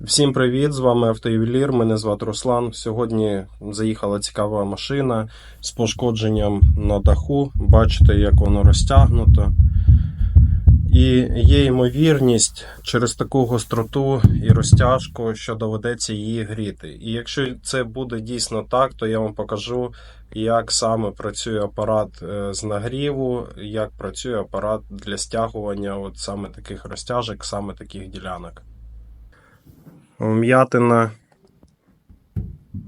Всім привіт! З вами Автоювелір. Мене звати Руслан. Сьогодні заїхала цікава машина з пошкодженням на даху. Бачите, як воно розтягнуто. І є ймовірність через таку гостроту і розтяжку, що доведеться її гріти. І якщо це буде дійсно так, то я вам покажу, як саме працює апарат е, з нагріву, як працює апарат для стягування от саме таких розтяжок, саме таких ділянок. Вм'ятина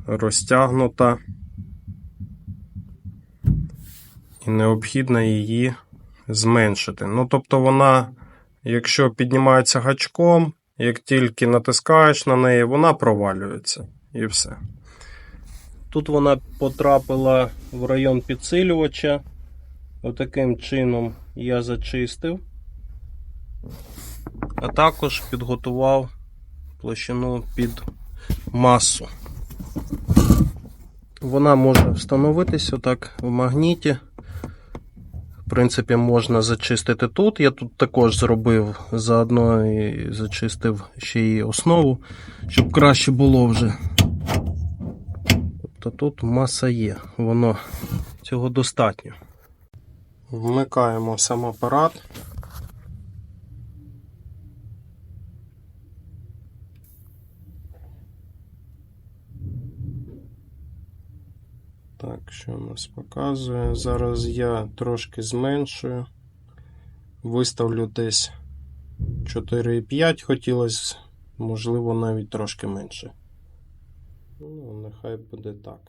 розтягнута. І необхідно її зменшити. Ну, тобто, вона, якщо піднімається гачком, як тільки натискаєш на неї, вона провалюється. І все. Тут вона потрапила в район підсилювача. Отаким чином я зачистив. А також підготував площину під масу. Вона може встановитись отак в магніті. В принципі, можна зачистити тут. Я тут також зробив заодно і зачистив ще її основу, щоб краще було вже. Тобто тут маса є, воно цього достатньо. Вмикаємо сам апарат. Так, що у нас показує? Зараз я трошки зменшую. Виставлю десь 4,5 хотілося, можливо, навіть трошки менше. Ну, нехай буде так.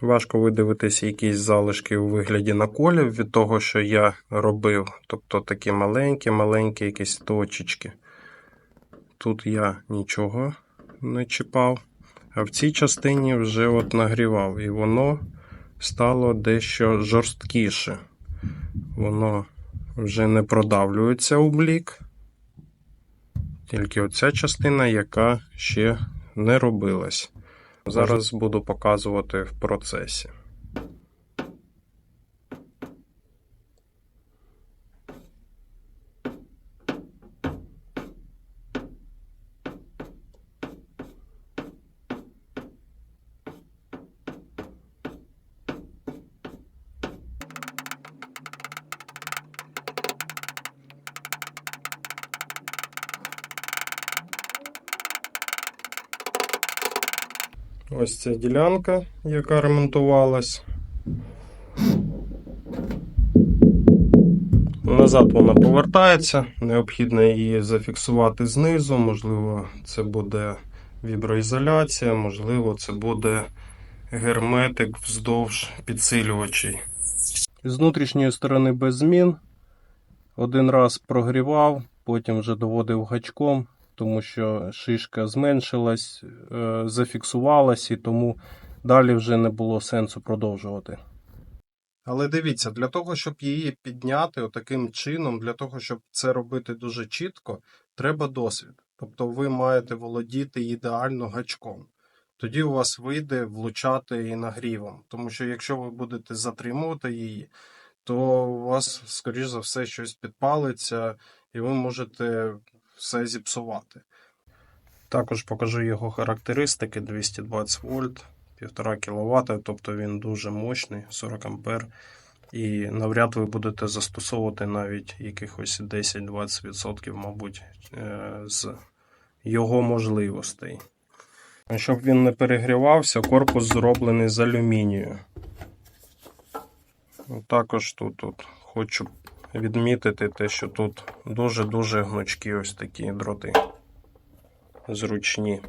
Важко видивитися якісь залишки у вигляді наколів від того, що я робив. Тобто такі маленькі, маленькі якісь точечки. Тут я нічого не чіпав, а в цій частині вже от нагрівав, і воно стало дещо жорсткіше. Воно вже не продавлюється у блік. Тільки оця частина, яка ще не робилась. Зараз буду показувати в процесі. Ось ця ділянка, яка ремонтувалась. Назад вона повертається, необхідно її зафіксувати знизу, можливо, це буде віброізоляція, можливо, це буде герметик вздовж підсилювачей. З внутрішньої сторони без змін. Один раз прогрівав, потім вже доводив гачком, тому що шишка зменшилась, е, зафіксувалась, і тому далі вже не було сенсу продовжувати. Але дивіться, для того, щоб її підняти отаким чином, для того, щоб це робити дуже чітко, треба досвід. Тобто ви маєте володіти ідеально гачком. Тоді у вас вийде влучати і нагрівом. Тому що якщо ви будете затримувати її, то у вас, скоріш за все, щось підпалиться, і ви можете все зіпсувати. Також покажу його характеристики: 220 вольт, 1,5 кВт, тобто він дуже мощний, 40 ампер. І навряд ви будете застосовувати навіть якихось 10-20%, мабуть, е, з його можливостей. Щоб він не перегрівався, корпус зроблений з алюмінію. Також тут от, хочу відмітити те, що тут дуже-дуже гнучкі ось такі дроти. Зручні.